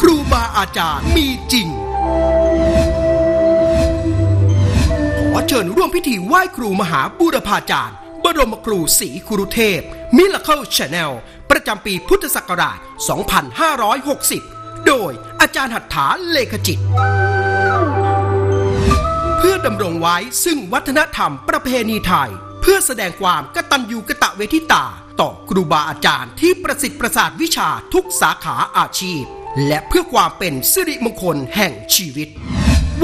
ครูบาอาจารย์มีจริง ขอเชิญร่วมพิธีไหว้ครูมหาบูรพาจารย์ บรมครูศรีครุเทพ มิลเคิลชาแนล ประจำปีพุทธศักราช 2560 โดยอาจารย์หัตถาเลขจิตเพื่อดำรงไว้ซึ่งวัฒนธรรมประเพณีไทย พื่อแสดงความกตัญญูกะตะเวทิตา ต่อครูบาอาจารย์ที่ประสิทธิ์ประสาทวิชาทุกสาขาอาชีพ และเพื่อความเป็นสิริมงคลแห่งชีวิต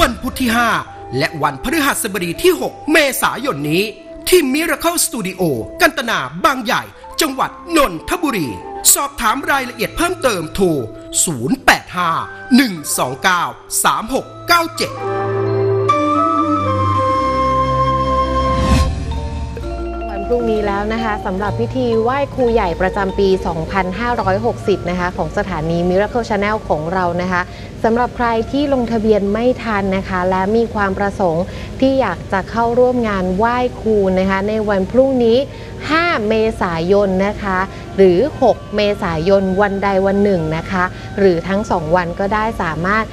วันพุธที่ 5 และวันพฤหัสบดีที่ 6 เมษายนนี้ ที่ Miracle Studio กันตนาบางใหญ่ จังหวัดนนทบุรี สอบถามรายละเอียดเพิ่มเติมโทร 085 129 3697 พรุ่งนี้แล้วนะคะสำหรับพิธีไหว้ครูใหญ่ประจำปี 2560 นะคะ ของสถานี Miracle Channel ของเรานะคะสำหรับใครที่ลงทะเบียนไม่ทันนะคะ และมีความประสงค์ที่อยากจะเข้าร่วมงานไหว้ครูนะคะ ในวันพรุ่งนี้ 5 เมษายนนะคะ หรือ 6 เมษายนวันใดวันหนึ่งนะคะ หรือทั้ง 2 วันก็ได้สามารถ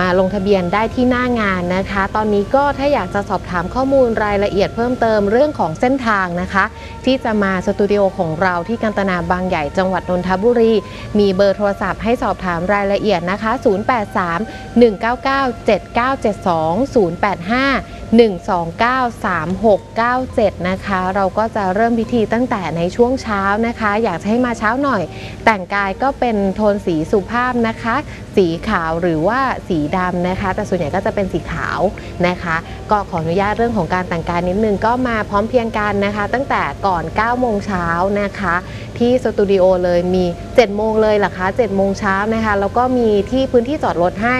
มาลงทะเบียนได้ที่หน้างานนะคะ ตอนนี้ก็ถ้าอยากจะสอบถามข้อมูลรายละเอียดเพิ่มเติมเรื่องของเส้นทางนะคะ ที่จะมาสตูดิโอของเราที่กันตนาบางใหญ่จังหวัดนนทบุรี มีเบอร์โทรศัพท์ให้สอบถามรายละเอียดนะคะ 083 199 7972 085 129 3697 นะคะ เราก็จะเริ่มพิธีตั้งแต่ในช่วงเช้านะคะ อยากจะให้มาเช้าหน่อย แต่งกายก็เป็นโทนสีสุภาพนะคะ สีขาวหรือว่าสีดำนะคะ แต่ส่วนใหญ่ก็จะเป็นสีขาวนะคะ ก็ขออนุญาตเรื่องของการแต่งกายนิดนึงก็มาพร้อมเพียงกันนะคะ ตั้งแต่ก่อน 9 โมงเช้านะคะ ที่สตูดิโอเลยมี 7 โมงเลยหรอคะ 7 โมงเช้านะคะ แล้วก็มีที่พื้นที่จอดรถให้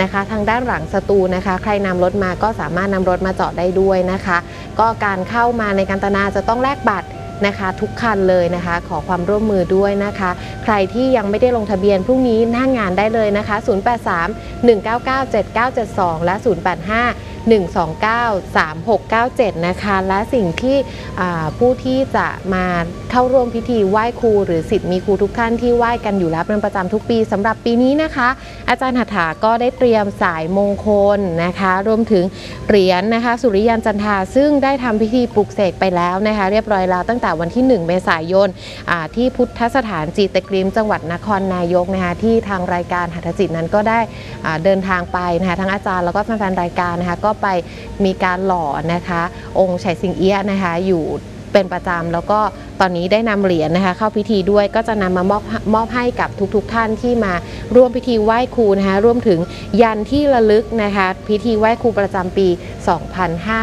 นะคะ ทางด้านหลังสตูนะคะ ใครนำรถมาก็สามารถนำรถมาจอดได้ด้วยนะคะ ก็การเข้ามาในการตนาจะต้องแลกบัตร นะคะทุกคันเลยนะคะ ขอความร่วมมือด้วยนะคะ ใครที่ยังไม่ได้ลงทะเบียนพรุ่งนี้หน้างงานได้เลยนะคะ 083 199 7972 และ 085 129 3697 นะคะ และสิ่งที่ผู้ที่จะมาเข้าร่วมพิธีไหว้ครู หรือสิทธิ์มีครูทุกท่านที่ไหว้กันอยู่แล้วเป็นประจำทุกปีสำหรับปีนี้นะคะ อาจารย์หัตถาก็ได้เตรียมสายมงคลนะคะ รวมถึงเหรียญนะคะ สุริยันจันทาซึ่งได้ทำพิธีปลุกเสกไปแล้วนะคะ เรียบร้อยแล้วตั้งแต่วันที่ 1 เมษายนที่พุทธสถานจีตกริมจังหวัดนครนายกนะคะที่ทางรายการหัตถจิตนั้นก็ได้เดินทางไปนะคะทั้งอาจารย์แล้วก็แฟนๆรายการนะคะก็ไปมีการหล่อนะคะองค์ไฉสิงเอี้ยนะคะอยู่ เป็นประจำแล้วก็ตอนนี้ได้นำเหรียญนะคะเข้าพิธีด้วยก็จะนำมามอบมอบให้กับทุกๆทท่านที่มาร่วมพิธีไหว้ครูนะคะรวมถึงยันที่ระลึกนะคะพิธีไหว้ครูประจำปี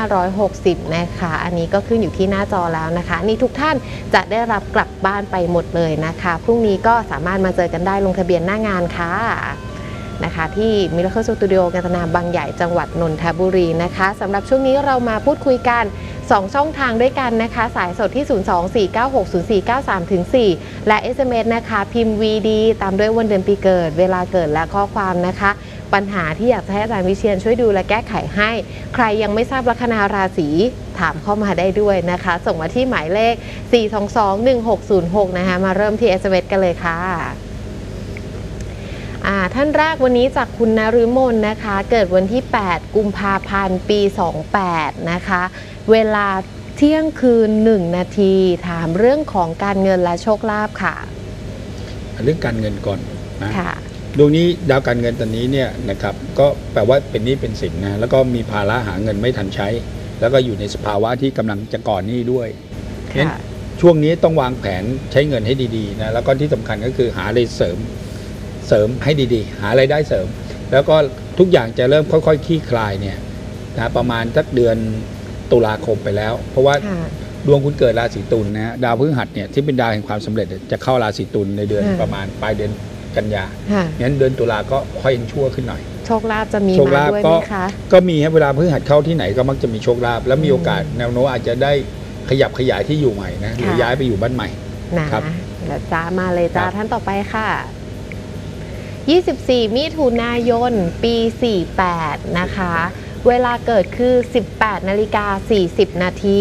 2560 นะคะ อันนี้ก็ขึ้นอยู่ที่หน้าจอแล้วนะคะ นี่ทุกท่านจะได้รับกลับบ้านไปหมดเลยนะคะ พรุ่งนี้ก็สามารถมาเจอกันได้ลงทะเบียนหน้างานค่ะ นะคะ ที่ Miracle Studio กันตนาบางใหญ่จังหวัดนนทบุรีนะคะสำหรับช่วงนี้เรามาพูดคุยกัน 2 ช่องทางด้วยกันนะคะ สายสดที่ 024960493ถึง4และ SMS นะคะ พิมพ์ VD ตามด้วยวันเดือนปีเกิด เวลาเกิดและข้อความนะคะ ปัญหาที่อยากจะให้อาจารย์วิเชียนช่วยดูและแก้ไขให้ ใครยังไม่ทราบลัคนาราศีถามเข้ามาได้ด้วยนะคะ ส่งมาที่หมายเลข 4221606 นะคะมาเริ่มที่ SMS กันเลยค่ะ ท่านแรกวันนี้จากคุณนฤมลนะคะ เกิดวันที่ 8 กุมภาพันธ์ ปี 28 นะคะ เวลาเที่ยงคืน 1 นาที ถามเรื่องของการเงินและโชคลาภค่ะ เรื่องการเงินก่อนนะค่ะดวงนี้ดาวการเงินตอนนี้เนี่ยนะครับก็แปลว่าเป็นหนี้เป็นสินนะแล้วก็มีภาระหาเงินไม่ทันใช้ แล้วก็อยู่ในสภาวะที่กำลังจะก่อนหนี้ด้วยงั้นค่ะช่วงนี้ต้องวางแผนใช้เงินให้ดีๆนะแล้วก็ที่สำคัญก็คือหาอะไรเสริม เสริมให้ดีๆ หาไรายได้เสริม แล้วก็ทุกอย่างจะเริ่มค่อยๆคลี่คลายเนี่ยนะประมาณสักเดือนตุลาคมไปแล้ว เพราะว่าค่ะดวงคุณเกิดราศีตุลนะฮะดาวพฤหัสเนี่ยที่เป็นดาวแห่งความสำเร็จเนี่ยจะเข้าราศีตุลในเดือนค่ะประมาณปลายเดือนกันยาค่ะงั้นเดือนตุลาก็ค่อยยังชั่วขึ้นหน่อย โชคลาภจะมีโชคมาลาภด้วยก็ไหมคะก็มีครับเวลาพฤหัสเข้าที่ไหนก็มักจะมีโชคลาภแล้วมีโอกาสแนวโน้มอาจจะได้ขยับขยายที่อยู่ใหม่นะหรือค่ะย้ายไปอยู่บ้านใหม่นะครับแล้วจ้ามาเลยจ้าครับท่านต่อไปค่ะ 24 มิถุนายน ปี 48 นะคะ เวลาเกิดคือ 18 นาฬิกา 40 นาที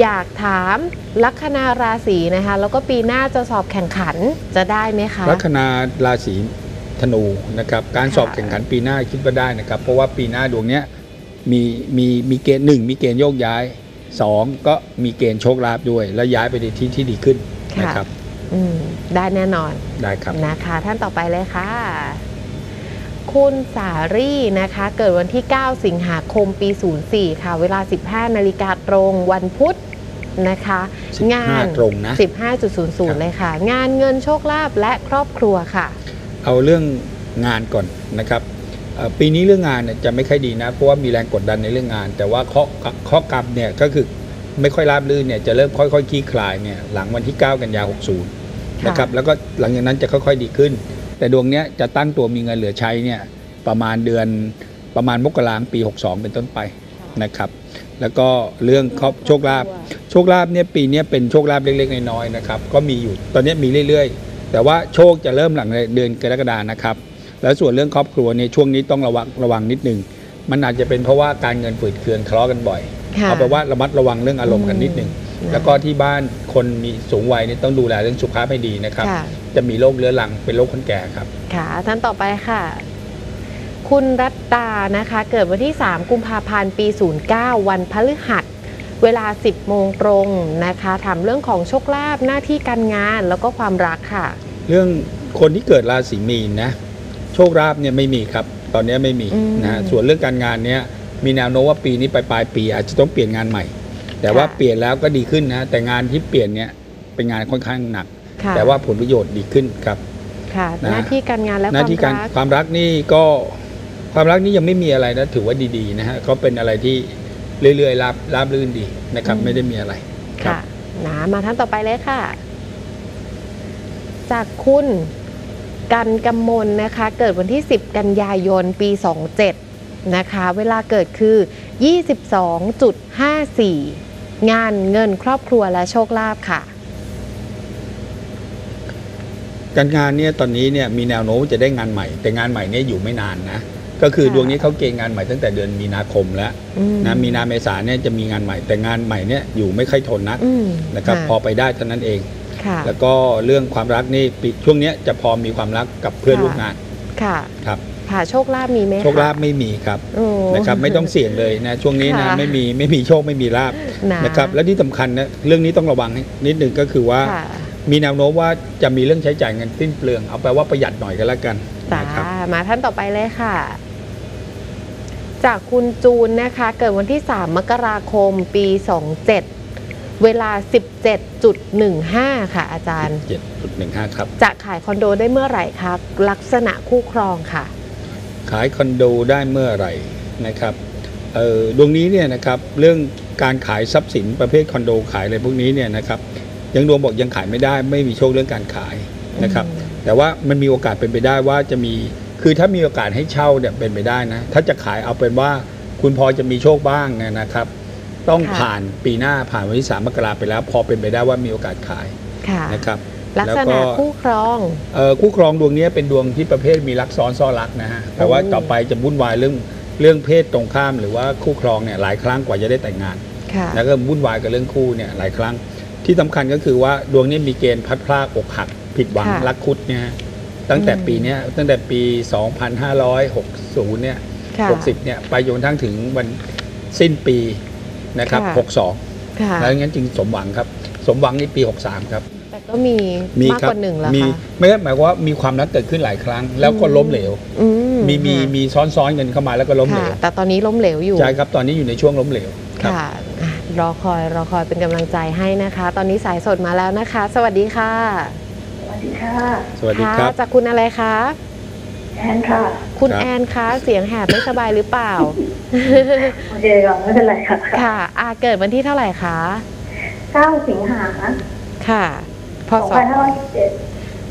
อยากถามลัคนาราศีนะคะ แล้วก็ปีหน้าจะสอบแข่งขันจะได้ไหมคะ ลัคนาราศีธนูนะครับ การค่ะสอบแข่งขันปีหน้าคิดว่าได้นะครับ เพราะว่าปีหน้าดวงเนี้ยมีมีมีเกณฑ์หนึ่งมีเกณฑ์โยกย้ายสองก็มีเกณฑ์โชคลาภด้วย และย้ายไปในที่ที่ดีขึ้นนะครับ อืมได้แน่นอนได้ครับนะคะ ท่านต่อไปเลยค่ะ คุณสารี่นะคะ เกิดวันที่ 9 สิงหาคมปี 04 ค่ะ เวลา 15 นาฬิกาตรงวันพุธนะคะ15งานตรงนะ15.00 เลยค่ะ งานเงินโชคลาภและครอบครัวค่ะ เอาเรื่องงานก่อนนะครับเอ่อปีนี้เรื่องงานเนี่ยจะไม่ค่อยดีนะ เพราะว่ามีแรงกดดันในเรื่องงาน แต่ว่าข้อข้อกรรมเนี่ยก็คือไม่ค่อยราบรื่นเนี่ยจะเริ่มค่อยๆคลี่คลายเนี่ยหลังวันที่ 9 กันยา 60 นะครับแล้วก็หลังจากนั้นจะค่อยๆดีขึ้น แต่ดวงเนี้ยจะตั้งตัวมีเงินเหลือใช้เนี่ยประมาณเดือนประมาณมกราคมปี 62 เป็นต้นไปนะครับแล้วก็เรื่องครอบโชคลาภโชคลาภเนี่ยปีเนี้ยเป็นโชคลาภเล็กๆน้อยๆนะครับก็มีอยู่ตอนเนี้ยมีเรื่อยๆ แต่ว่าโชคจะเริ่มหลังเดือนกรกฎานะครับแล้วส่วนเรื่องครอบครัวเนี่ยช่วงนี้ต้องระวังระวังนิดนึงมันอาจจะเป็นเพราะว่าการเงินฝืดเคืองทะเลาะกันบ่อยค่ะเอาไปนว่าระมัดระวังเรื่องอารมณ์กันนิดนึงอืม แล้วก็ที่บ้านคนมีสูงวัยเนี่ยต้องดูแลเรื่องสุขภาพให้ดีนะครับ ค่ะ จะมีโรคเรื้อรังเป็นโรคคนแก่ครับ ค่ะ ท่านต่อไปค่ะ คุณรัตตานะคะ เกิดวันที่ 3 กุมภาพันธ์ ปี 09 วันพฤหัส เวลา 10 โมงตรงนะคะถามเรื่องของโชคลาภหน้าที่การงานแล้วก็ความรักค่ะ เรื่องคนที่เกิดราศีมีนนะโชคลาภเนี่ยไม่มีครับ ตอนนี้ไม่มีอืม นะฮะส่วนเรื่องการงานเนี่ยมีแนวโน้มว่าปีนี้ไปปลายปีอาจจะต้องเปลี่ยนงานใหม่ แต่ว่าค่ะเปลี่ยนแล้วก็ดีขึ้นนะแต่งานที่เปลี่ยนเนี่ยเป็นงานค่อนข้างหนักค่ะแต่ว่าผลประโยชน์ดีขึ้นครับค่ะนะหน้าที่การงานและคหน้าวามที่การรักความรักนี่ก็ความรักนี่ยังไม่มีอะไรนะถือว่าดีๆนะฮะก็เป็นอะไรที่เรื่อยๆราบราบรื่นดีนะครับ ไม่ได้มีอะไรครับค่ะนะมาท่านต่อไปเลยค่ะ จากคุณกันกำมลนะคะ เกิดวันที่ 10 กันยายนปี 27 นะคะ เวลาเกิดคือ 22.54 งานเงินครอบครัวและโชคลาภค่ะ การงานเนี่ยตอนนี้เนี่ยมีแนวโน้มจะได้งานใหม่ แต่งานใหม่เนี่ยอยู่ไม่นานนะก็คือค่ะดวงนี้เขาเกณฑ์งานใหม่ตั้งแต่เดือนมีนาคมแล้วอืนะมีนาเมษาเนี่ยจะมีงานใหม่ แต่งานใหม่เนี่ยอยู่ไม่ค่อยทนนักอืมนะครับพอไปได้เท่านั้นเองค่ะแล้วก็เรื่องความรักนี่ปีช่วงเนี้ยจะพอมีความรักกับเพื่อนค่ะร่วมงานค่ะครับ ค่ะ โชคลาภมีไหมคะโชคลาภไม่มีครับโอ้นะครับไม่ต้องเสี่ยงเลยนะช่วงนี้นะค่ะไม่มีไม่มีโชคไม่มีลาบนะนะครับและที่สำคัญนะเรื่องนี้ต้องระวังให้นิดหนึ่งก็คือว่า ค่ะมีแนวโน้มว่าจะมีเรื่องใช้จ่ายเงินสิ้นเปลืองเอาแปลว่าประหยัดหน่อยก็แล้วกันจ้านะครับมาท่านต่อไปเลยค่ะ จากคุณจูนนะคะ เกิดวันที่ 3 มกราคมปี 27 เวลา 17.15 ค่ะ อาจารย์7.15ครับ จะขายคอนโดได้เมื่อไหร่คะลักษณะคู่ครองค่ะ ขายคอนโดได้เมื่อไหร่นะครับเอ่อดวงนี้เนี่ยนะครับเรื่องการขายทรัพย์สินประเภทคอนโดขายอะไรพวกนี้เนี่ยนะครับยังดวงบอกยังขายไม่ได้ไม่มีโชคเรื่องการขายนะครับอืมแต่ว่ามันมีโอกาสเป็นไปได้ว่าจะมีคือถ้ามีโอกาสให้เช่าเนี่ยเป็นไปได้นะถ้าจะขายเอาเป็นว่าคุณพอจะมีโชคบ้างเนี่ยนะครับ ต้องค่ะผ่านปีหน้าผ่านวันที่สามมกราไปแล้ว พอเป็นไปได้ว่ามีโอกาสขายค่ะนะครับ ลักษแล้วก็ณะคู่ครองเอ่อคู่ครองดวงนี้เป็นดวงที่ประเภทมีรักซ้อนซ้อนรักนะฮะแต่ว่าโอ้ต่อไปจะวุ่นวายเรื่องเรื่องเพศตรงข้ามหรือว่าคู่ครองเนี่ยหลายครั้งกว่าจะได้แต่งงานค่ะแล้วก็วุ่นวายกับเรื่องคู่เนี่ยหลายครั้ง ที่สำคัญก็คือว่าดวงนี้มีเกณฑ์พลัดพรากอกหัก ผิดหวังค่ะรักคุดเนี่ยฮะตั้งแต่อืมปีเนี้ยตั้งแต่ปี 2560เนี่ยค่ะ60เนี่ยไปจนกระทั่งถึงวันสิ้นปีนะครับค่ะ62ค่ะแล้วงั้นจึงสมหวังครับ สมหวังในปี 63 ครับแต่ ก็มีมีมากครักว่าหนึ่งแล้วมีค่ะ ไม่ใช่หมายความว่ามีความรักเกิดขึ้นหลายครั้ง แล้วก็อืมล้มเหลว อืมีมีค่ะมีซ้อนๆกันเข้ามาแล้วก็ล้มเหลค่ะวแต่ตอนนี้ล้มเหลวอยู่ ใช่ครับตอนนี้อยู่ในช่วงล้มเหลวครับ ค่ะอะ รอคอย รอคอยเป็นกำลังใจให้นะคะ ตอนนี้สายสดมาแล้วนะคะ สวัสดีค่ะสวัสดีค่ะสวัสดีครับะจากคุณอะไรคะ แอนค่ะคุณครับ แอนคะเสียงแหบไม่สบายหรือเปล่า โอเคก่อนไม่เป็นไรค่ะค่ะอาเกิดวันที่เท่าไหร่คะ 9 สิงหาค่ะ พศ2517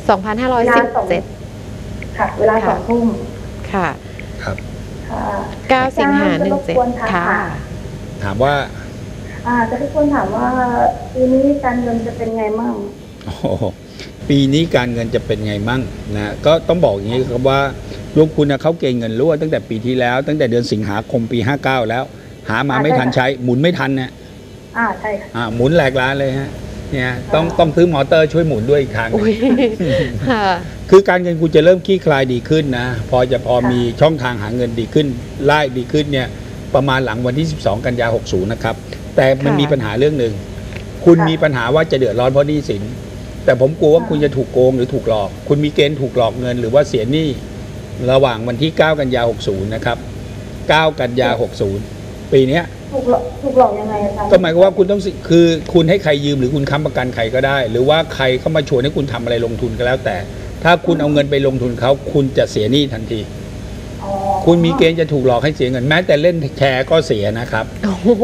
2517 ค่ะ เวลาค่ะ สองทุ่มค่ะ ครับ ค่ะ9 สิงหาจะรบกวน17 ค่ะ ถามว่า อ่าจะให้คนถามว่าปีนี้การเงินจะเป็นไงมั่ง โอ้โหปีนี้การเงินจะเป็นไงมั่งนะก็ต้องบอกอย่างนี้ครับว่าดวงคุณนะเขาเก่งเงินรั่วตั้งแต่ปีที่แล้ว ตั้งแต่เดือนสิงหาคมปี 59 แล้ว หามาไม่ทันใช้หมุนไม่ทันเนี่ยอ่าใช่ค่ะ อ่าหมุนแหลกล้านเลยฮะ เนี่ยต้องต้องซื้อมอเตอร์ช่วยหมุนด้วยอีกทางหนึ่งอุ้ยค่ะ คือการเงินคุณจะเริ่มคลี่คลายดีขึ้นนะ พอจะพอมีช่องทางหาเงินดีขึ้นไล่ดีขึ้นเนี่ยประมาณหลังวันที่ 12 กันยา 60 นะครับ แต่มันค่ะมีปัญหาเรื่องหนึ่ง คุณมีปัญหาว่าจะเดือดร้อนเพราะหนี้สิน แต่ผมกลัวว่าคุณจะถูกโกงหรือถูกหลอก คุณมีเกณฑ์ถูกหลอกเงินหรือว่าเสียหนี้ระหว่างวันที่ 9 กันยา 60 นะครับ 9 กันยา 60 ปีเนี้ย ถูกหลอกถูกหลอกยังไงอาจารย์ก็หมายความว่าคุณต้องสิคือคุณให้ใครยืมหรือคุณค้ำประกันใครก็ได้ หรือว่าใครเข้ามาชวนให้คุณทำอะไรลงทุนก็แล้ว แต่ ถ้าคุณเอาเงินไปลงทุนเขาคุณจะเสียหนี้ทันที อ๋อคุณมีเกณฑ์จะถูกหลอกให้เสียเงินแม้แต่เล่นแชร์ก็เสียนะครับ โอ้โห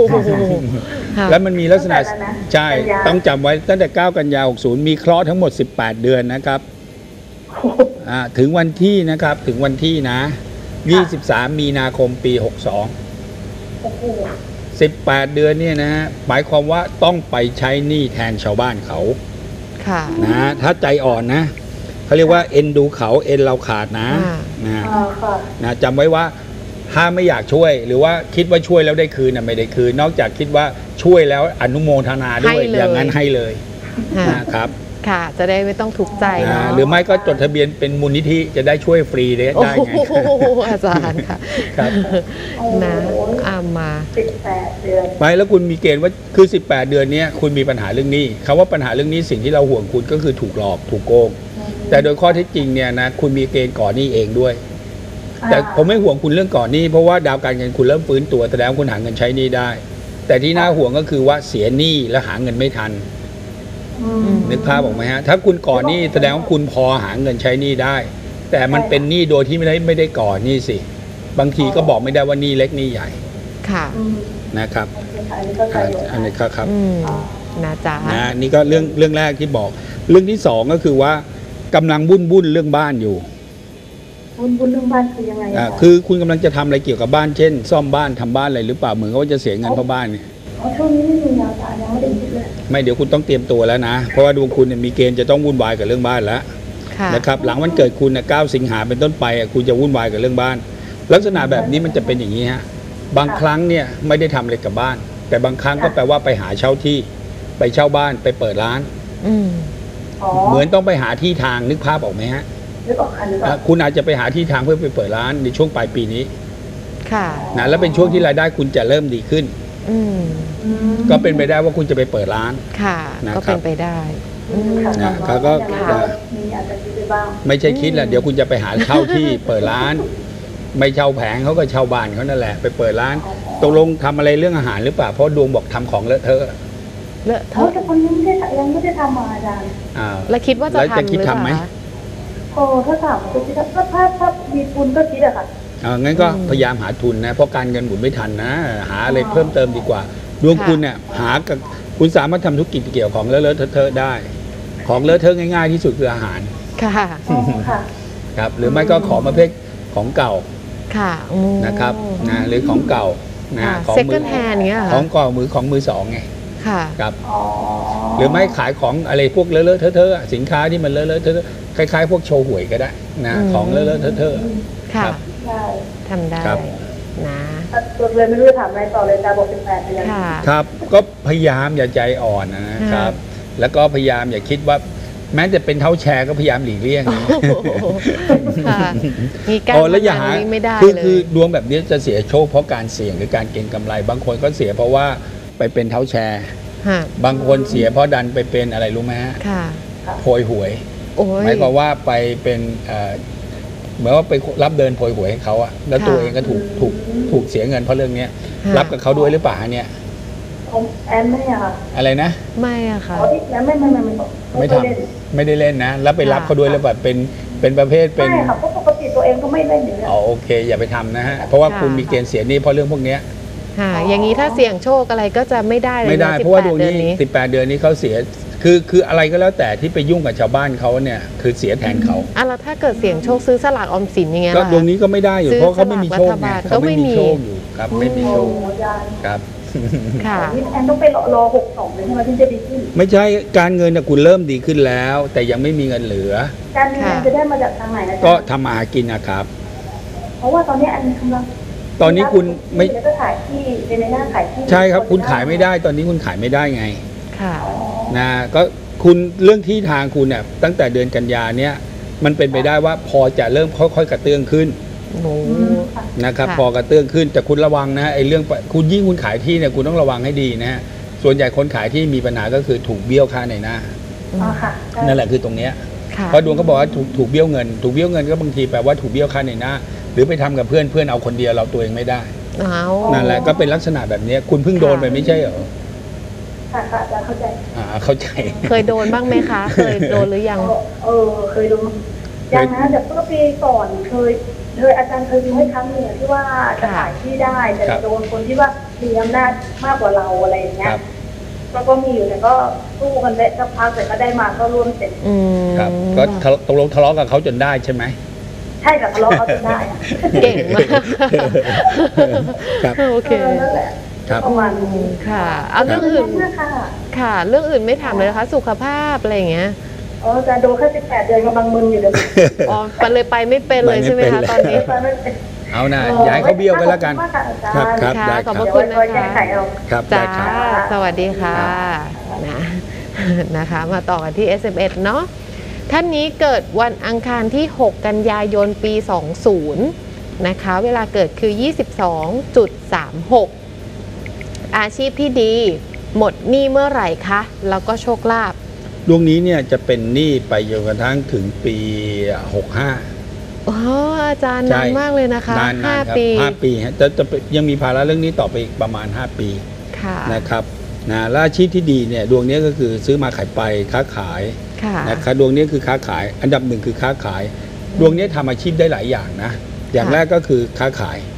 ค่ะแล้วมันมีลักษณะตั้งแต่นั้นนะใช่กันยา ต้องจำไว้ตั้งแต่ 9 กันยา60 มีเคราะห์ทั้งหมด 18 เดือนนะครับโอ้โหอ่าถึงวันที่นะครับถึงวันที่นะค่ะ23 มีนาคมปี 62 โอ้โห 18 เดือนเนี่ยนะฮะหมายความว่าต้องไปใช้หนี้แทนชาวบ้านเขาค่ะนะถ้าใจอ่อนนะเขาเรียกว่าเอ็นดูเขาเอ็นเราขาดนะอ่านะอ่าค่ะนะจำไว้ว่าถ้าไม่อยากช่วย หรือว่าคิดว่าช่วยแล้วได้คืนนะไม่ได้คืน นอกจากคิดว่าช่วยแล้วอนุโมทนาด้วยให้เลยอย่างนั้นให้เลยค่ะนะครับ ค่ะ จะได้ไม่ต้องทุกข์ใจนะเนาะหรือไม่ก็จดทะเบียนเป็นมูลนิธิจะได้ช่วยฟรีได้โอ้ได้ไง โหอาจารย์ค่ะครับโอ้โหนะอามา สิบแปดเดือนไปแล้วคุณมีเกณฑ์ว่าคือ 18 เดือนเนี้ยคุณมีปัญหาเรื่องหนี้คำว่าปัญหาเรื่องหนี้สิ่งที่เราห่วงคุณก็คือถูกหลอกถูกโกง แต่โดยข้อเท็จจริงเนี่ยนะคุณมีเกณฑ์ก่อนหนี้เองด้วย แต่ผมไม่ห่วงคุณเรื่องก่อนหนี้เพราะว่าดาวการเงินคุณเริ่มฟื้นตัวแสดงว่าคุณหาเงินใช้หนี้ได้ แต่ที่น่าห่วงก็คือว่าเสียหนี้แล้วหาเงินไม่ทันอืม นึกภาพออกไหมฮะ ถ้าคุณก่อนหนี้แสดงว่าคุณพอหาเงินใช้หนี้ได้ แต่มันเป็นหนี้โดยที่ไม่ได้ไม่ได้ก่อนหนี้สิ บางทีก็บอกไม่ได้ว่าหนี้เล็กหนี้ใหญ่ค่ะอืมนะครับโอเคค่ะอันนี้ก็ใจอ่าอยู่อันนี้ครับครับอืมนะจ๊ะนะนี่ก็เรื่องเรื่องแรกที่บอก เรื่องที่สองก็คือว่ากำลังวุ่นวุ่นเรื่องบ้านอยู่บุญบุญเรื่องบ้านคือยังไงอ่าอะคือคุณกำลังจะทำอะไรเกี่ยวกับบ้านเช่น ซ่อมบ้านทำบ้านอะไรหรือเปล่าเหมือนกับว่าจะเสียเงินเพราะบ้านเนี่ย อ๋อช่วงนี้ไม่มีอาจารย์ยังไม่ได้คิดเลยไม่เดี๋ยวคุณต้องเตรียมตัวแล้วนะ เพราะว่าดวงคุณเนี่ยมีเกณฑ์จะต้องวุ่นวายกับเรื่องบ้านแล้วค่ะนะครับหลังวันเกิดคุณนะ9สิงหาเป็นต้นไปอะคุณจะวุ่นวายกับเรื่องบ้าน ลักษณะแบบนี้มันจะเป็นอย่างนี้ฮะบางครั้งเนี่ยไม่ได้ทำอะไรกับบ้าน แต่บางครั้งก็แปลว่าไปหาเช่าที่ ไปเช่าบ้านไปเปิดร้าน อืมอ๋อเหมือนต้องไปหาที่ทางนึกภาพออกไหมฮะนึกออกค่ะนึกอออะกคุณอาจจะไปหาที่ทางเพื่อไปเปิดร้านในช่วงปลายปีนี้ค่ะนะแล้วเป็นช่วงที่รายได้คุณจะเริ่มดีขึ้น อืมอืมก็เป็นไปได้ว่าคุณจะไปเปิดร้าน ค่ะ นะครับ ก็เป็นไปได้อืมค่ะนะเขาก็อย่างนั้นก็มีอาจจะคิดไปบ้าง ไม่ใช่คิดแหละเดี๋ยวคุณจะไปหาเช่าที่เปิดร้าน ไม่เช่าแผงเขาก็เช่าบ้านเขานั่นแหละ ไปเปิดร้านตกลงทำอะไรเรื่องอาหารหรือเปล่าเพราะดวงบอกทำของเลอะเทอะเลอะเทเขาอะแต่คนนี้ไม่ได้ยังไม่ได้ทำมาอาจารย์อ่า แล้วคิดว่าจะแล้วจะทำหคิดรือเปทำไหม ล่าคะ โอ้ถ้าถามก็คิดว่าถ้าถ้าถ้ามีทุนก็คิดอะค่ะ อ่างั้นก็อืมพยายามหาทุนนะ เพราะการเงินหมุนไม่ทันนะ หาอะไรเพิ่มเติมดีกว่า ดวงค่ะคุณเนี่ยหากับคุณสามารถทำธุรกิจเกี่ยวของเลอะเลอะเทอะเทอะได้ ของเลอะเทอะง่ายๆที่สุดคืออาหารค่ะอ๋อค่ะครับหรือไม่ก็ของประเภทของเก่าค่ะอืมนะครับนะหรือของเก่านะค่ะของ second hand เงี้ยเหรอของเก่ามือของมือสองไงค่ะครับอ๋อหรือไม่ขายของอะไรพวกเลอะเลอะเทอะเทอะสินค้าที่มันเลอะเลอะเทอะเทอะคล้ายๆ พวกโชว์หวยก็ได้นะอืมของเลอะเลอะเทอะเทอะค่ะครับ ใช่ทำได้ครับ นะตัวเลยไม่รู้จะถามอะไรต่อเลยอาจารย์บอกสิบแปดเดือนค่ะ ครับก็พยายามอย่าใจอ่อนนะครับแล้วก็พยายามอย่าคิดว่าแม้จะเป็นเท้าแชร์ก็พยายามหลีกเลี่ยงนะโอ้โหค่ะมีการโอ้แล้วอย่าหาพนันนี่ไม่ได้คือเลยคือดวงแบบนี้จะเสียโชคเพราะการเสี่ยงหรือการเก็งกำไร บางคนก็เสียเพราะว่าไปเป็นเท้าแชร์ ค่ะบางคนเสียเพราะดันไปเป็นอะไรรู้ไหมฮะค่ะ โพยหวย โอ้ย หมายความว่าไปเป็นเอ่อ เหมือนว่าไปรับเดินโพยหวยให้เขาอะแล้วตัวค่ะเองก็ถูกถูกถูกเสียเงินเพราะเรื่องเนี้ยค่ะรับกับเขาด้วยหรือเปล่าฮะเนี่ยผมแอนไม่อะค่ะอะไรนะไม่อะค่ะอ๋อที่แอนไม่ไม่ไม่ไม่ไม่เคทยเล่นำไม่ได้เล่นนะ แล้วไปรับค่ะเขาด้วยหรือเปล่าเป็นเป็นประเภทเป็นไม่ค่ะเพราะปกติตัวเองก็ไม่เล่นอยู่แล้วอ๋อโอเค อย่าไปทำนะฮะเพราะว่าค่ะคุณมีเกณฑ์เสียหนี้เพราะเรื่องพวกเนี้ยค่ะอย่างนี้ถ้าเสี่ยงโชคอะไรก็จะไม่ได้เลยไม่ได้นเพราะว่าดวง18เดืนี้อนนี้ 18 เดือนนี้เขาเสีย คือคืออะไรก็แล้วแต่ที่ไปยุ่งกับชาวบ้านเขาเนี่ยคือเสียแทนเขาอะแล้วถ้าเกิดเสี่ยงโชคซื้อสลากออมสินอย่างเงี้ยก็ล่ะดวงนี้ก็ไม่ได้อยู่ซื้อเพราะเขาไม่มีโชคสลากรัฐไงบาลเขาไม่ก็ไม่มีมี โชคอยู่ครับ ไม่มีโอ้โชคอาจารย์ครับ ค่ะ นี่แอนต้องไปรอรอหกสองเลยใช่ไหมถึงจะดีขึ้นไม่ใช่การเงินนะคุณเริ่มดีขึ้นแล้ว แต่ยังไม่มีเงินเหลือ การเงินจะได้มาจากทางไหนอาจารย์ก็ทำมาหากินนะครับอเพราะว่าตอนนี้อันกำลังตอนนี้คุณไม่ แล้วก็ขายที่เป็นในหน้าขายที่ใช่ครับ คุณขายไม่ได้ตอนนี้คุณขายไม่ได้ไง ค่ะอ๋อนะก็คุณเรื่องที่ทางคุณเนี่ยตั้งแต่เดือนกันยาเนี่ยมันเป็นไปได้ว่าพอจะเริ่มค่อยๆกระเตื้องขึ้นโอ้อืมค่ะนะครับค่ะพอกระเตื้องขึ้นแต่คุณระวังนะไอ้เรื่องคุณยิ่งคุณขายที่เนี่ยคุณต้องระวังให้ดีนะฮะส่วนใหญ่คนขายที่มีปัญหาก็คือถูกเบี้ยวค่าในหน้าอ๋อค่ะใช่นั่นแหละคือตรงเนี้ยค่ะเพราะดวงก็บอกว่าถูกถูกเบี้ยวเงิน ถูกเบี้ยวเงินก็บางทีแปลว่าถูกเบี้ยวค่าในหน้า หรือไปทำกับเพื่อนเพื่อนเอาคนเดียวเราตัวเองไม่ได้เอานั่นแหละก็เป็นลักษณะแบบเนี้ยคุณเพิ่งโดนไปไม่ใช่เหรอ ค่ะค่ะอาจารย์เข้าใจอ่าเข้าใจ เคยโดนบ้างไหมคะ เคยโดนหรือยัง เออเออเคยดูอย่างนะแต่เมื่อปีก่อนเคยเคยอาจารย์เคยดูให้ครั้งหนึ่งอะที่ว่าจะขายที่ได้แต่ครับโดนคนที่ว่ามีอำนาจมากกว่าเราอะไรอย่างเงี้คยรับก็ก็มีอยู่แต่ก็สู้กันได้สักพักแต่ก็ได้มาก็ร่วมเสร็จอืมครับก็ทะตกลงทะเลาะกับเขาจนได้ใช่ไหมใช่กับทะเลาะเขาจนได้อะเก่งมากครับโอเคเออนั่นแหละ ครับ ประมาณนี้ค่ะ เอาเรื่องอื่นค่ะค่ะ เรื่องอื่นไม่ถามเลยนะคะ สุขภาพอะไรอย่างเงี้ยอ๋ออาจารย์โดนแค่สิบแปดเดือนกำลังมึนอยู่เลยอ๋อมันเลยไปไม่เป็นเลยใช่ไหมคะไปตอไม่นเป็นนี้ เอานะอย่าให้เขาเบี้ยวกันแล้วกัน ขอบคุณมากค่ะอาจารย์ครับครับค่ะได้คขรัอบบพระเดี๋ยวคุณคอยแก้ไขเอา ครับจ้าได้ครับ สวัสดีค่ะ นะ นะคะ มาต่อกันที่ SMS เนาะ ท่านนี้เกิดวันอังคารที่ 6 กันยายนปี 20 นะคะ เวลาเกิดคือ 22.36 อาชีพที่ดี หมดหนี้เมื่อไหร่คะ แล้วก็โชคลาภดวงนี้เนี่ยจะเป็นหนี้ไปจนกระทั่งถึงปี 65อ๋ออาจารย์ใช่นานมากเลยนะคะนานๆห้าครับปีห้าปีฮะจะจะเป็นยังมีภาระเรื่องนี้ต่อไปอีกประมาณ 5 ปี ค่ะนะครับนะและอาชีพที่ดีเนี่ยดวงนี้ก็คือซื้อมาขายไปค้าขายค่ะ นะครับดวงนี้คือค้าขาย อันดับหนึ่งคือค้าขาย ดวงนี้ทำอาชีพได้หลายอย่างนะ อย่างค่ะ แรกก็คือค้าขายอืม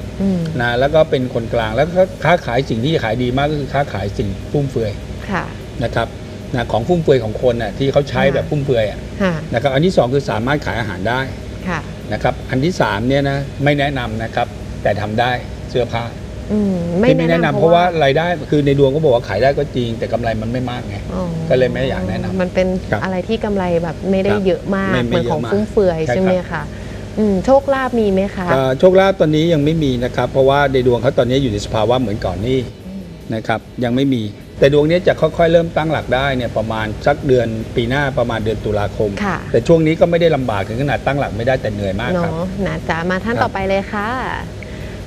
นะแล้วก็เป็นคนกลางแล้วก็ค้าขายสิ่งที่ขายดีมากก็คือค้าขายสิ่งฟุ่มเฟือยค่ะนะครับนะของฟุ่มเฟือยของคนน่ะที่เขาใช้ค่ะแบบฟุ่มเฟือยอะค่ะนะครับอันที่สองคือสามารถขายอาหารได้ค่ะนะครับอันที่สามเนี่ยนะไม่แนะนำนะครับแต่ทำได้เสื้อผ้าอืมที่ไม่แนะนำเพราะว่ารายได้คือในดวงก็บอกว่าขายได้ก็จริง แต่กำไรมันไม่มากไงอ๋อก็เลยไม่อยากแนะนำมันเป็นครับอะไรที่กำไรแบบไม่ได้ครับเยอะมากไม่เหไม่มือนของเยอะมากฟุ่มเฟือยใช่ใช่ไหมครับคะ อืมโชคลาภมีไหมคะเอ่อโชคลาภตอนนี้ยังไม่มีนะครับ เพราะว่าในดวงเขาตอนนี้อยู่ในสภาวะเหมือนก่อนนี้นะครับ ยังไม่มี แต่ดวงนี้จะค่อยๆ เริ่มตั้งหลักได้เนี่ยประมาณสักเดือนปีหน้าประมาณเดือนตุลาคม ค่ะ แต่ช่วงนี้ก็ไม่ได้ลำบากถึงขนาดตั้งหลักไม่ได้แต่เหนื่อยมากครับ เนาะนะจ๊ะมาท่านครับ ต่อไปเลยค่ะ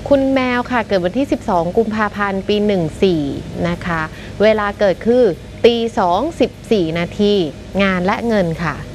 คุณแมวค่ะ เกิดวันที่ 12 กุมภาพันธ์ปี 14 นะคะ เวลาเกิดคือตี2 14 นาที งานและเงินค่ะอ่า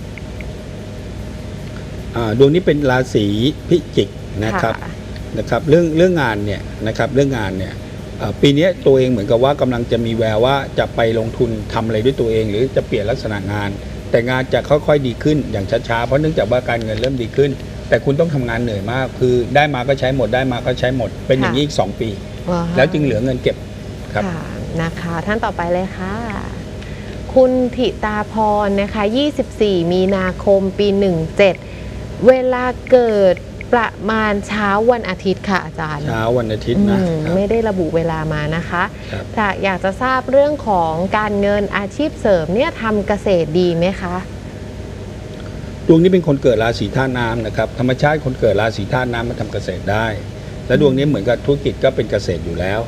ดวงนี้เป็นราศีพิจิกนะครับค่ะนะครับเรื่องเรื่องงานเนี่ยนะครับเรื่องงานเนี่ยเอ่อปีนี้ตัวเองเหมือนกับว่ากำลังจะมีแววว่าจะไปลงทุนทำอะไรด้วยตัวเอง หรือจะเปลี่ยนลักษณะงาน แต่งานจะค่อยๆดีขึ้นอย่างช้าๆเพราะเนื่องจากว่าการเงินเริ่มดีขึ้น แต่คุณต้องทำงานเหนื่อยมาก คือได้มาก็ใช้หมดได้มาก็ใช้หมด เป็นอย่างนี้อีก 2 ปีว้าแล้วจึงเหลือเงินเก็บครับค่ะนะคะ ท่านต่อไปเลยค่ะ คุณธิตาพรนะคะ 24 มีนาคมปี 17 เวลาเกิดประมาณเช้าวันอาทิตย์ค่ะอาจารย์ เช้าวันอาทิตย์นะอืมครับไม่ได้ระบุเวลามานะคะครับถ้าอยากจะทราบเรื่องของการเงินอาชีพเสริมเนี่ยทำเกษตรดีไหมคะดวงนี้เป็นคนเกิดราศีธาตุน้ำนะครับธรรมชาติคนเกิดราศีธาตุน้ำมาทำเกษตรได้ และดวงนี้เหมือนกับธุรกิจก็เป็นเกษตรอยู่แล้ว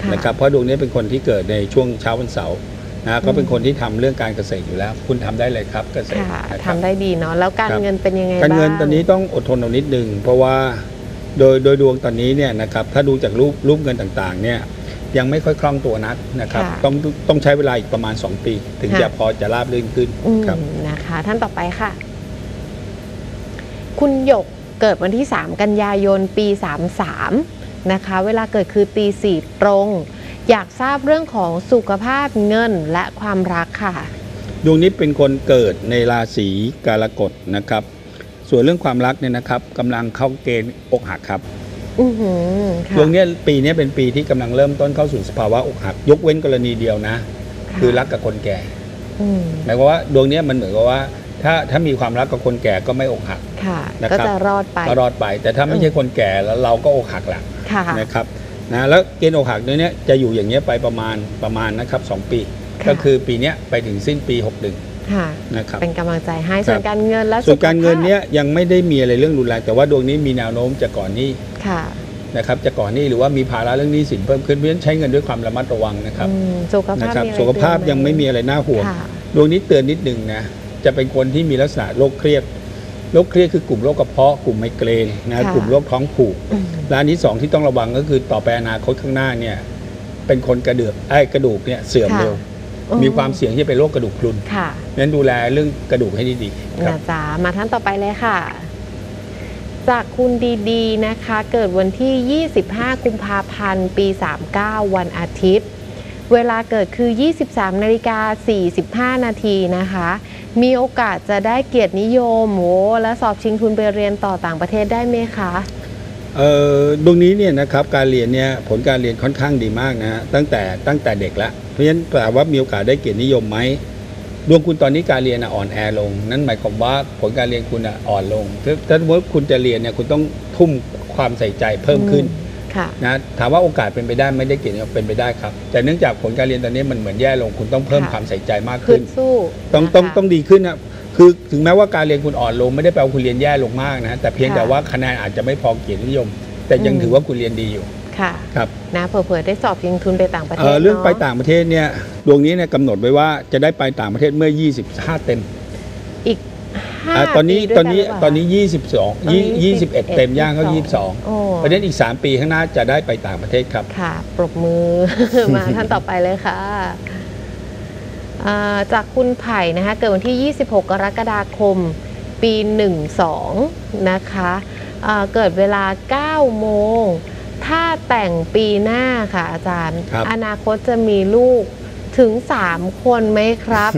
ค่ะนะครับเพราะดวงนี้เป็นคนที่เกิดในช่วงเช้าวันเสาร์ นะก็เป็นคนที่ทำเรื่องการเกษตรอยู่แล้ว คุณทำได้เลยครับเกษตรค่ะนะครับทำได้ดีเนาะแล้วการครับเงินเป็นยังไงบ้างการเงินตอนนี้ต้องอดทนเอานิดนึงเพราะว่าโดยโดยดวงตอนนี้เนี่ยนะครับถ้าดูจากรูปรูปเงินต่างๆเนี่ยยังไม่ค่อยคล่องตัวนักนะครับค่ะต้องต้องใช้เวลาอีกประมาณ 2 ปี ถึงค่ะจะพอจะราบรื่นขึ้นอืมครับนะคะท่านต่อไปค่ะ คุณหยกเกิดวันที่ 3 กันยายนปี 33นะคะเวลาเกิดคือตีสี่ตรง อยากทราบเรื่องของสุขภาพเงินและความรักค่ะ ดวงนี้เป็นคนเกิดในราศีกรกฎนะครับ ส่วนเรื่องความรักเนี่ยนะครับกำลังเข้าเกณฑ์อกหักครับอือหือค่ะดวงเนี้ยปีเนี้ยเป็นปีที่กำลังเริ่มต้นเข้าสู่สภาวะอกหัก ยกเว้นกรณีเดียวนะะคือรักกับคนแก่อืมหมายความว่าดวงเนี้ยมันเหมือนกับว่า ถ้าถ้ามีความรักกับคนแก่ก็ไม่อกหัก ค่ะ นะครับ ก็จะรอดไป ก็รอดไป แต่ถ้าไม่ใช่คนแก่แล้วเราก็อกหักแหละค่ะ นะครับ นะแล้วเกณฑ์อกหักเนี้ยจะอยู่อย่างเงี้ยไปประมาณประมาณนะครับสองปีค่ะก็คือปีเนี้ยไปถึงสิ้นปี 61ค่ะนะครับเป็นกำลังใจให้ครับส่วนการเงินและส่วนการเงินเนี้สุขยยังไม่ได้มีอะไรเรื่องรุนแรงแต่ว่าดวงนี้มีแนวโน้มจะก่อนหนี้ภาพค่ะนะครับจะก่อนหนี้หรือว่ามีภาระเรื่องหนี้สินเพิ่มขึ้นเพราะฉะนั้นใช้เงินด้วยความระมัดระวังนะครับอืมสุขนะภาพครับมีอะไรสุขภาพเตือนหยังไม่มีอะไรน่าห่วงค่ะดวงนี้เตือนนิดนึงนะจะเป็นคนที่มีลักษณะโรคเครียด โรคเครียดคือกลุ่มโรคกระเพาะกลุ่มไมเกรนนะค่ะกลุ่มโรคท้องผูกอืมและอันที่สองที่ต้องระวังก็คือต่อไปอนาคตข้างหน้าเนี่ยเป็นคนกระเดือกไอ้ยกระดูกเนี่ยเสื่อมค่ะเร็วมีความเสี่ยงที่จะเป็นโรคกระดูกพรุนค่ะนั้นดูแลเรื่องกระดูกให้ดีๆครับนะจ๊ะมาท่านต่อไปเลยค่ะ จากคุณดีๆนะคะ เกิดวันที่ 25 กุมภาพันธ์ ปี 39 วันอาทิตย์ เวลาเกิดคือ 23นาฬิกา45 นาทีนะคะ มีโอกาสจะได้เกียรตินิยมโหและสอบชิงทุนไปเรียนต่อต่างประเทศได้ไหมคะเออดวงนี้เนี่ยนะครับการเรียนเนี่ยผลการเรียนค่อนข้างดีมากนะฮะตั้งแต่ตั้งแต่เด็กละเพราะฉะนั้นแปลว่ามีโอกาสได้เกียรตินิยมไหมดวงคุณตอนนี้การเรียนอ่อนแอลง นั่นหมายความว่าผลการเรียนคุณอ่อนลงถ้าถ้าสมมติคุณจะเรียนเนี่ยคุณต้องทุ่มความใส่ใจเพิ่มขึ้น นะถามว่าโอกาสเป็นไปได้ไม่ได้เกียรตินิยมเป็นไปได้ครับ แต่เนื่องจากผลการเรียนตอนนี้มันเหมือนแย่ลงคุณต้องเพิ่มค่ะความใส่ใจมากขึ้ขึ้นนสู้ต้องนะคะต้องต้องดีขึ้นนะคือถึงแม้ว่าการเรียนคุณอ่อนลง ไม่ได้แปลว่าคุณเรียนแย่ลงมากนะแต่เพียงค่ะแต่ว่าคะแนนอาจจะไม่พอเกียรตินิยม แต่ยังอืมถือว่าคุณเรียนดีอยู่ค่ะครับนะเผื่อๆได้สอบชิงทุนไปต่างประเทเอ่ศอเรื่องนะไปต่างประเทศเนี่ยดวงนี้เนี่ยกำหนดไว้ว่าจะได้ไปต่างประเทศเมื่อ 25 เต็ม อีก ห้าอ่าตอนนี้ปีด้วยตอนนี้กัหรืเปล่าตอนนี้22ตอนนี้ยี่21เต็มย่างเข้าโอ้22เพราะฉะนั้นอีก 3 ปีข้างหน้าจะได้ไปต่างประเทศครับ ค่ะ ปรบมือ มาท่านต่อไปเลยค่ะอ่าจากคุณไผ่นะคะ เกิดวันที่ 26 กรกฎาคม ปี 12 นะคะอ่าเกิดเวลา 9 โมง ถ้าแต่งปีหน้าค่ะอาจารย์ ครับ อนาคตจะมีลูกถึง 3 คนไหมครับ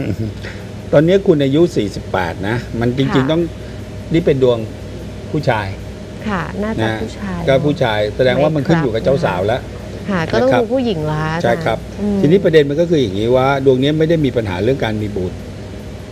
ตอนนี้คุณอายุ 48 นะ มันจริงค่ะๆต้องนี่เป็นดวงผู้ชาย ค่ะ น่าจะนะผู้ชายก็ผู้ชายแสดงว่ามันขึ้นอยู่กับเจ้าสาวแล้วค่ะก็ต้องนะครับดูผู้หญิงละอาจาย์ใช่ครับอืมทีนี้ประเด็นมันก็คืออย่างนี้ว่า ดวงนี้ไม่ได้มีปัญหาเรื่องการมีบุตร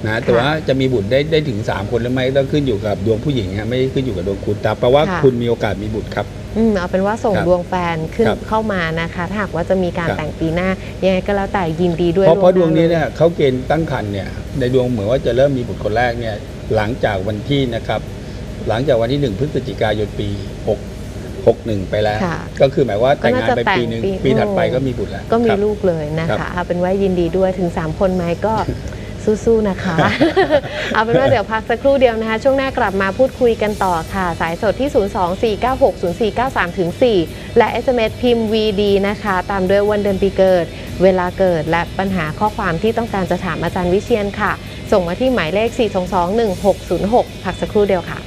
นะแต่ว่าจะมีบุตรได้ได้ถึง 3 คนหรือไม่ต้องขึ้นอยู่กับดวงผู้หญิงฮะไม่ได้ขึ้นอยู่กับดวงคุณแต่แปลว่าค่ะคุณมีโอกาสมีบุตรครับ อืมเอาเป็นว่าส่งครับดวงแฟนขึ้นครับ เข้ามานะคะ ถ้าหากว่าจะมีการครับแต่งปีหน้า ยังไงก็แล้วแต่ยินดีด้วยเพราะเพราะดล่วงหานี้ลเนี่ยเขาเกณฑ์ตั้งครรภ์เนี่ยในดวงเหมือนว่าจะเริ่มมีบุตรคนแรกเนี่ยหลังจากวันที่นะครับ หลังจากวันที่ 1 พฤศจิกายนปี 6 61 ไปแล้ว ค่ะ ก็คือหมายว่าแต่งงานก็น่าจะไปปีหนึ่งแต่งปีปีถัดไปโอ้ ก็มีบุตรแล้วก็มีครับ ลูกเลยนะครัคะบ เอาเป็นว่ายินดีด้วยถึง 3 คนไหมก็ สู้ๆนะคะ เอาเป็นว่าเดี๋ยวพักสักครู่เดียวนะคะ ช่วงหน้ากลับมาพูดคุยกันต่อค่ะ สายสดที่ 024960493ถึง4และ SMS พิมพ์ VD นะคะ ตามด้วยวันเดือนปีเกิด เวลาเกิดและปัญหาข้อความที่ต้องการจะถามอาจารย์วิเชียนค่ะ ส่งมาที่หมายเลข 4221606 พักสักครู่เดียวค่ะ